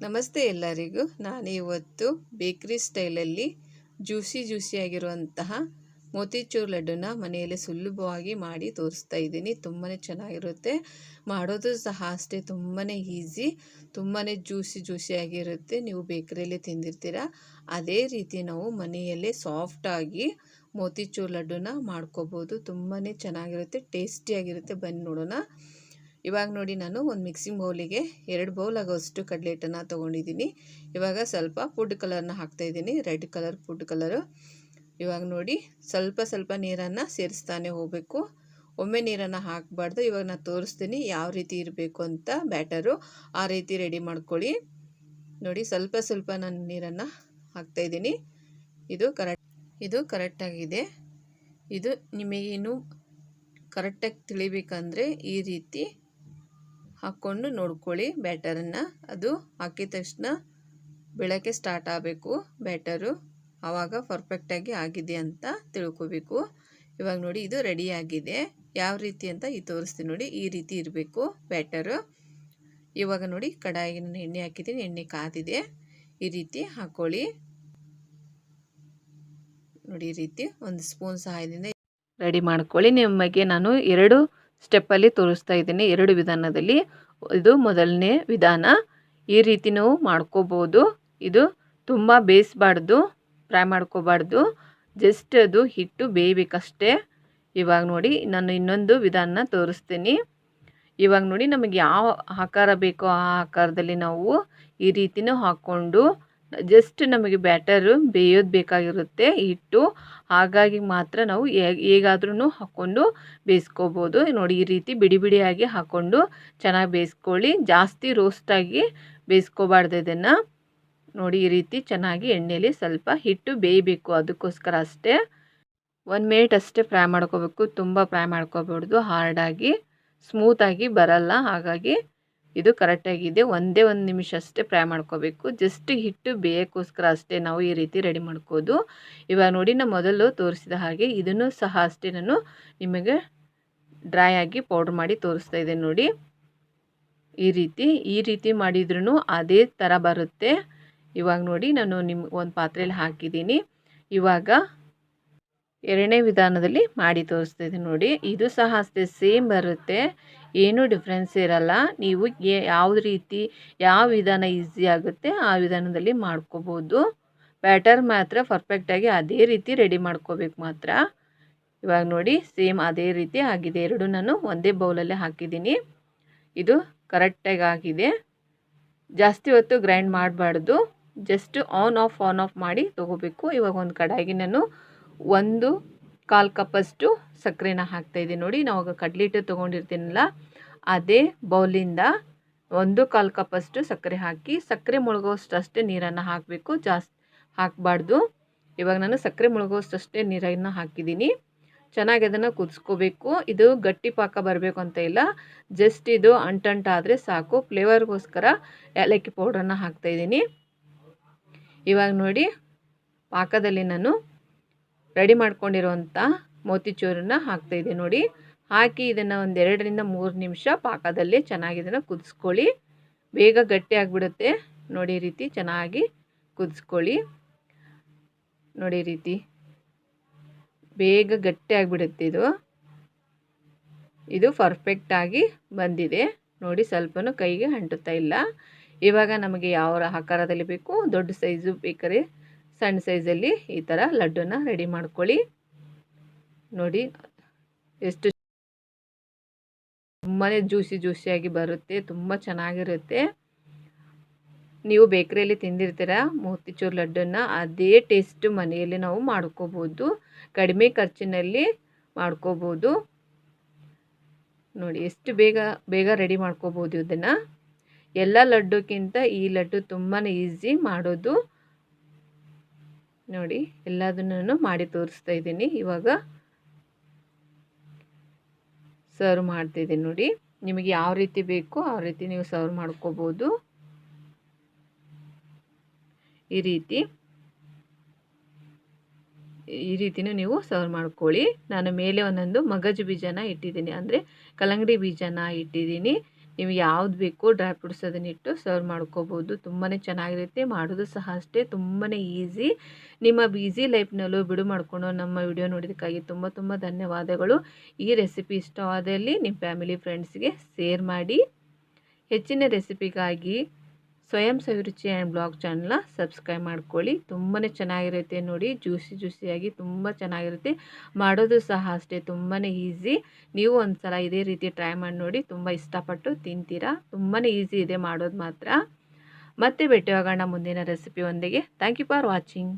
ನಮಸ್ತೆ ಎಲ್ಲರಿಗೂ. ನಾನು ಇವತ್ತು ಬೇಕ್ರಿ ಸ್ಟೈಲಲ್ಲಿ ಜ್ಯೂಸಿ ಜ್ಯೂಸಿಯಾಗಿರುವಂತಹ ಮೋತಿಚೂರ್ ಲಡ್ಡುನ ಮನೆಯಲ್ಲೇ ಸುಲಭವಾಗಿ ಮಾಡಿ ತೋರಿಸ್ತಾ ಇದ್ದೀನಿ. ತುಂಬಾ ಚೆನ್ನಾಗಿರುತ್ತೆ. ಮಾಡೋದು ಸಹ ಅಷ್ಟೇ ತುಂಬಾ ಈಸಿ ತುಂಬಾ ಜ್ಯೂಸಿ ಜ್ಯೂಸಿಯಾಗಿರುತ್ತೆ. ನೀವು ಬೇಕ್ರಿಯಲ್ಲಿ ತಿಂದಿರ್ತೀರ? ಅದೇ ರೀತಿ ನಾವು ಮನೆಯಲ್ಲೇ ಸಾಫ್ಟಾಗಿ ಮೋತಿಚೂರ್ ಲಡ್ಡುನ ಮಾಡ್ಕೋಬೋದು. ತುಂಬಾ ಚೆನ್ನಾಗಿರುತ್ತೆ, ಟೇಸ್ಟಿಯಾಗಿರುತ್ತೆ. ಬನ್ನಿ ನೋಡೋಣ. ಇವಾಗ ನೋಡಿ ನಾನು ಒಂದು ಮಿಕ್ಸಿಂಗ್ ಬೌಲಿಗೆ ಎರಡು ಬೌಲ್ ಆಗೋಷ್ಟು ಕಡಲೆ ಹಿಟ್ಟನ್ನು ತೊಗೊಂಡಿದ್ದೀನಿ. ಇವಾಗ ಸ್ವಲ್ಪ ಫುಡ್ ಕಲರ್ನ ಹಾಕ್ತಾಯಿದ್ದೀನಿ ರೆಡ್ ಕಲರ್, ಫುಡ್ ಕಲರು. ಇವಾಗ ನೋಡಿ ಸ್ವಲ್ಪ ಸ್ವಲ್ಪ ನೀರನ್ನು ಸೇರಿಸ್ತಾನೆ ಹೋಗಬೇಕು. ಒಮ್ಮೆ ನೀರನ್ನು ಹಾಕಬಾರ್ದು. ಇವಾಗ ನಾನು ತೋರಿಸ್ತೀನಿ ಯಾವ ರೀತಿ ಇರಬೇಕು ಅಂತ ಬ್ಯಾಟರು. ಆ ರೀತಿ ರೆಡಿ ಮಾಡ್ಕೊಳ್ಳಿ. ನೋಡಿ ಸ್ವಲ್ಪ ಸ್ವಲ್ಪ ನಾನು ನೀರನ್ನು ಹಾಕ್ತಾಯಿದ್ದೀನಿ ಇದು ಕರೆಕ್ಟ್, ಇದು ಕರೆಕ್ಟಾಗಿದೆ. ಇದು ನಿಮಗೇನು ಕರೆಕ್ಟಾಗಿ ತಿಳಿಬೇಕಂದ್ರೆ ಈ ರೀತಿ ಹಾಕ್ಕೊಂಡು ನೋಡ್ಕೊಳ್ಳಿ ಬ್ಯಾಟರನ್ನು. ಅದು ಹಾಕಿದ ತಕ್ಷಣ ಬೆಳಕ್ಕೆ ಸ್ಟಾರ್ಟ್ ಆಗಬೇಕು ಬ್ಯಾಟರು. ಆವಾಗ ಪರ್ಫೆಕ್ಟಾಗಿ ಆಗಿದೆ ಅಂತ ತಿಳ್ಕೊಬೇಕು. ಇವಾಗ ನೋಡಿ ಇದು ರೆಡಿಯಾಗಿದೆ ಯಾವ ರೀತಿ ಅಂತ ಈ ತೋರಿಸ್ತೀನಿ ನೋಡಿ. ಈ ರೀತಿ ಇರಬೇಕು ಬ್ಯಾಟರು. ಇವಾಗ ನೋಡಿ ಕಡಾಯಿಗೆ ನಾನು ಎಣ್ಣೆ ಹಾಕಿದ್ದೀನಿ. ಎಣ್ಣೆ ಕಾದಿದೆ. ಈ ರೀತಿ ಹಾಕ್ಕೊಳ್ಳಿ ನೋಡಿ ಈ ರೀತಿ ಒಂದು ಸ್ಪೂನ್ ಸಹಾಯದಿಂದ ರೆಡಿ ಮಾಡ್ಕೊಳ್ಳಿ. ನಿಮಗೆ ನಾನು ಎರಡು ಸ್ಟೆಪ್ಪಲ್ಲಿ ತೋರಿಸ್ತಾ ಇದ್ದೀನಿ. ಎರಡು ವಿಧಾನದಲ್ಲಿ. ಇದು ಮೊದಲನೇ ವಿಧಾನ. ಈ ರೀತಿ ನಾವು ಮಾಡ್ಕೋಬೋದು. ಇದು ತುಂಬ ಬೇಯಿಸ್ಬಾರ್ದು, ಫ್ರೈ ಮಾಡ್ಕೋಬಾರ್ದು. ಜಸ್ಟ್ ಅದು ಹಿಟ್ಟು ಬೇಯಬೇಕಷ್ಟೇ. ಇವಾಗ ನೋಡಿ, ನಾನು ಇನ್ನೊಂದು ವಿಧಾನ ತೋರಿಸ್ತೀನಿ. ಇವಾಗ ನೋಡಿ ನಮಗೆ ಯಾವ ಆಕಾರ ಬೇಕೋ ಆ ಆಕಾರದಲ್ಲಿ ನಾವು ಈ ರೀತಿನೂ ಹಾಕ್ಕೊಂಡು ಜಸ್ಟ್ ನಮಗೆ ಬ್ಯಾಟರು ಬೇಯೋದು ಬೇಕಾಗಿರುತ್ತೆ, ಹಿಟ್ಟು. ಹಾಗಾಗಿ ಮಾತ್ರ ನಾವು ಹೇಗಾದ್ರೂ ಹಾಕ್ಕೊಂಡು ಬೇಯಿಸ್ಕೋಬೋದು. ನೋಡಿ, ಈ ರೀತಿ ಬಿಡಿ ಬಿಡಿಯಾಗಿ ಹಾಕ್ಕೊಂಡು ಚೆನ್ನಾಗಿ ಬೇಯಿಸ್ಕೊಳ್ಳಿ. ಜಾಸ್ತಿ ರೋಸ್ಟಾಗಿ ಬೇಯಿಸ್ಕೋಬಾರ್ದು ಇದನ್ನು. ನೋಡಿ, ಈ ರೀತಿ ಚೆನ್ನಾಗಿ ಎಣ್ಣೆಯಲ್ಲಿ ಸ್ವಲ್ಪ ಹಿಟ್ಟು ಬೇಯಬೇಕು ಅದಕ್ಕೋಸ್ಕರ ಅಷ್ಟೇ. ಒನ್ ಮಿನಿಟ್ ಅಷ್ಟೇ ಫ್ರೈ ಮಾಡ್ಕೋಬೇಕು. ತುಂಬ ಫ್ರೈ ಮಾಡ್ಕೋಬಾರ್ದು. ಹಾರ್ಡಾಗಿ ಸ್ಮೂತಾಗಿ ಬರಲ್ಲ. ಹಾಗಾಗಿ ಇದು ಕರೆಕ್ಟಾಗಿದೆ ಒಂದೇ ಒಂದು ನಿಮಿಷ ಅಷ್ಟೇ ಫ್ರೈ ಮಾಡ್ಕೋಬೇಕು. ಜಸ್ಟ್ ಹಿಟ್ಟು ಬೇಯೋಕ್ಕೋಸ್ಕರ ಅಷ್ಟೇ ನಾವು ಈ ರೀತಿ ರೆಡಿ ಮಾಡ್ಕೋದು. ಇವಾಗ ನೋಡಿ ನಾನು ಮೊದಲು ತೋರಿಸಿದ ಹಾಗೆ ಇದನ್ನು ಸಹ ಅಷ್ಟೇ ನಾನು ನಿಮಗೆ ಡ್ರೈ ಆಗಿ ಪೌಡ್ರ್ ಮಾಡಿ ತೋರಿಸ್ತಾ ಇದ್ದೇನೆ ನೋಡಿ. ಈ ರೀತಿ ಈ ರೀತಿ ಮಾಡಿದ್ರೂ ಅದೇ ಥರ ಬರುತ್ತೆ. ಇವಾಗ ನೋಡಿ, ನಾನು ನಿಮ್ಗೆ ಒಂದು ಪಾತ್ರೆಯಲ್ಲಿ ಹಾಕಿದ್ದೀನಿ. ಇವಾಗ ಎರಡನೇ ವಿಧಾನದಲ್ಲಿ ಮಾಡಿ ತೋರಿಸ್ತಿದ್ದೀನಿ ನೋಡಿ. ಇದು ಸಹ ಅಷ್ಟೇ ಸೇಮ್ ಬರುತ್ತೆ. ಏನೂ ಡಿಫ್ರೆನ್ಸ್ ಇರಲ್ಲ. ನೀವು ಯಾವ ರೀತಿ, ಯಾವ ವಿಧಾನ ಈಸಿ ಆಗುತ್ತೆ ಆ ವಿಧಾನದಲ್ಲಿ ಮಾಡ್ಕೋಬೋದು. ಬ್ಯಾಟರ್ ಮಾತ್ರ ಪರ್ಫೆಕ್ಟಾಗಿ ಅದೇ ರೀತಿ ರೆಡಿ ಮಾಡ್ಕೋಬೇಕು ಮಾತ್ರ. ಇವಾಗ ನೋಡಿ, ಸೇಮ್ ಅದೇ ರೀತಿ ಆಗಿದೆ. ಎರಡು ನಾನು ಒಂದೇ ಬೌಲಲ್ಲೇ ಹಾಕಿದ್ದೀನಿ. ಇದು ಕರೆಕ್ಟಾಗಿ ಆಗಿದೆ. ಜಾಸ್ತಿ ಹೊತ್ತು ಗ್ರೈಂಡ್ ಮಾಡಬಾರ್ದು. Just on off on off ಮಾಡಿ ತೊಗೋಬೇಕು. ಇವಾಗ ಒಂದು ಕಡಾಯಿಗೆ ನಾನು ಒಂದು ಕಾಲು ಕಪ್ಪಷ್ಟು ಸಕ್ಕರೆನ ಹಾಕ್ತಾಯಿದ್ದೀನಿ ನೋಡಿ. ನಾವು ಕಡ್ಲಿಟ್ಟು ತೊಗೊಂಡಿರ್ತೀನಲ್ಲ, ಅದೇ ಬೌಲಿಂದ ಒಂದು ಕಾಲು ಕಪ್ಪಷ್ಟು ಸಕ್ಕರೆ ಹಾಕಿ, ಸಕ್ಕರೆ ಮುಳುಗೋಷ್ಟಷ್ಟೇ ನೀರನ್ನು ಹಾಕಬೇಕು, ಜಾಸ್ತಿ ಹಾಕಬಾರ್ದು. ಇವಾಗ ನಾನು ಸಕ್ಕರೆ ಮುಳುಗೋಷ್ಟಷ್ಟೇ ನೀರನ್ನು ಹಾಕಿದ್ದೀನಿ ಚೆನ್ನಾಗಿ ಅದನ್ನು ಕುದಿಸ್ಕೋಬೇಕು. ಇದು ಗಟ್ಟಿ ಪಾಕ ಬರಬೇಕು ಅಂತ ಇಲ್ಲ. ಜಸ್ಟ್ ಇದು ಅಂಟಂಟಾದರೆ ಸಾಕು. ಫ್ಲೇವರ್ಗೋಸ್ಕರ ಏಲಕ್ಕಿ ಪೌಡ್ರನ್ನು ಹಾಕ್ತಾಯಿದ್ದೀನಿ ಇವಾಗ ನೋಡಿ, ಪಾಕದಲ್ಲಿ ನಾನು ರೆಡಿ ಮಾಡ್ಕೊಂಡಿರುವಂಥ ಮೋತಿಚೂರನ್ನ ಇದೆ ನೋಡಿ. ಹಾಕಿ ಇದನ್ನು ಒಂದು ಎರಡರಿಂದ ಮೂರು ನಿಮಿಷ ಪಾಕದಲ್ಲಿ ಚೆನ್ನಾಗಿ ಇದನ್ನು ಕುದಿಸ್ಕೊಳ್ಳಿ. ಬೇಗ ಗಟ್ಟಿ ಆಗಿಬಿಡುತ್ತೆ. ನೋಡಿ ರೀತಿ ಚೆನ್ನಾಗಿ ಕುದಿಸ್ಕೊಳ್ಳಿ. ನೋಡಿ ರೀತಿ. ಬೇಗ ಗಟ್ಟಿ ಆಗಿಬಿಡುತ್ತೆ ಇದು. ಇದು ಪರ್ಫೆಕ್ಟಾಗಿ ಬಂದಿದೆ. ನೋಡಿ ಸ್ವಲ್ಪನೂ ಕೈಗೆ ಅಂಟುತ್ತಾ ಇಲ್ಲ. ಇವಾಗ ನಮಗೆ ಯಾವ ಆಕಾರದಲ್ಲಿ ಬೇಕು, ದೊಡ್ಡ ಸೈಜು ಬೇಕಾದ್ರೆ ಸಣ್ಣ ಸೈಜಲ್ಲಿ ಈ ಥರ ಲಡ್ಡುನ ರೆಡಿ ಮಾಡ್ಕೊಳ್ಳಿ. ನೋಡಿ, ಎಷ್ಟು ತುಂಬಾ ಜ್ಯೂಸಿ ಜ್ಯೂಸಿಯಾಗಿ ಬರುತ್ತೆ, ತುಂಬ ಚೆನ್ನಾಗಿರುತ್ತೆ. ನೀವು ಬೇಕ್ರಿಯಲ್ಲಿ ತಿಂದಿರ್ತೀರ ಮೋತಿಚೂರ್ ಲಡ್ಡನ್ನು, ಅದೇ ಟೇಸ್ಟ್ ಮನೆಯಲ್ಲಿ ನಾವು ಮಾಡ್ಕೋಬೋದು. ಕಡಿಮೆ ಖರ್ಚಿನಲ್ಲಿ ಮಾಡ್ಕೋಬೋದು. ನೋಡಿ, ಎಷ್ಟು ಬೇಗ ಬೇಗ ರೆಡಿ ಮಾಡ್ಕೋಬೋದು ಇದನ್ನು. ಎಲ್ಲ ಲಡ್ಡುಕ್ಕಿಂತ ಈ ಲಡ್ಡು ತುಂಬಾ ಈಸಿ ಮಾಡೋದು. ನೋಡಿ, ಎಲ್ಲದನ್ನು ಮಾಡಿ ತೋರಿಸ್ತಾ ಇದ್ದೀನಿ. ಇವಾಗ ಸರ್ವ್ ಮಾಡ್ತಿದ್ದೀನಿ ನೋಡಿ. ನಿಮಗೆ ಯಾವ ರೀತಿ ಬೇಕೋ ಆ ರೀತಿ ನೀವು ಸರ್ವ್ ಮಾಡ್ಕೋಬೋದು. ಈ ರೀತಿ. ಈ ರೀತಿನೂ ನೀವು ಸರ್ವ್ ಮಾಡ್ಕೊಳ್ಳಿ. ನಾನು ಮೇಲೆ ಒಂದೊಂದು ಮಗಜು ಬೀಜನ ಇಟ್ಟಿದ್ದೀನಿ. ಅಂದರೆ ಕಲ್ಲಂಗಡಿ ಬೀಜನ ಇಟ್ಟಿದ್ದೀನಿ. ನೀವು ಯಾವ್ದು ಬೇಕೋ ಡ್ರೈ ಫ್ರೂಟ್ಸ್ ಅದನ್ನಿಟ್ಟು ಸರ್ವ್ ಮಾಡ್ಕೋಬೋದು. ತುಂಬಾ ಚೆನ್ನಾಗಿರುತ್ತೆ. ಮಾಡೋದು ಸಹ ಅಷ್ಟೇ. ತುಂಬಾ ಈಸಿ. ನಿಮ್ಮ ಬ್ಯುಸಿ ಲೈಫ್ನಲ್ಲೂ ಬಿಡು ಮಾಡ್ಕೊಂಡು ನಮ್ಮ ವಿಡಿಯೋ ನೋಡಿದ್ದಕ್ಕಾಗಿ ತುಂಬ ತುಂಬ ಧನ್ಯವಾದಗಳು. ಈ ರೆಸಿಪಿ ಇಷ್ಟವಾದಲ್ಲಿ ನಿಮ್ಮ ಫ್ಯಾಮಿಲಿ ಫ್ರೆಂಡ್ಸ್ಗೆ ಶೇರ್ ಮಾಡಿ. ಹೆಚ್ಚಿನ ರೆಸಿಪಿಗಾಗಿ ಸ್ವಯಂ ಸವಿರುಚಿ ಆ್ಯಂಡ್ ಬ್ಲಾಗ್ ಚಾನಲ್ನ ಸಬ್ಸ್ಕ್ರೈಬ್ ಮಾಡ್ಕೊಳ್ಳಿ. ತುಂಬಾ ಚೆನ್ನಾಗಿರುತ್ತೆ ನೋಡಿ. ಜ್ಯೂಸಿ ಜ್ಯೂಸಿಯಾಗಿ ತುಂಬ ಚೆನ್ನಾಗಿರುತ್ತೆ. ಮಾಡೋದು ಸಹ ಅಷ್ಟೇ ತುಂಬಾ ಈಸಿ. ನೀವು ಒಂದು ಸಲ ಇದೇ ರೀತಿ ಟ್ರೈ ಮಾಡಿ ನೋಡಿ. ತುಂಬ ಇಷ್ಟಪಟ್ಟು ತಿಂತೀರಾ? ತುಂಬಾ ಈಸಿ ಇದೆ ಮಾಡೋದು ಮಾತ್ರ. ಮತ್ತೆ ಭೇಟಿಯಾಗೋಣ ಮುಂದಿನ ರೆಸಿಪಿ ಒಂದಿಗೆ ಥ್ಯಾಂಕ್ ಯು ಫಾರ್ ವಾಚಿಂಗ್.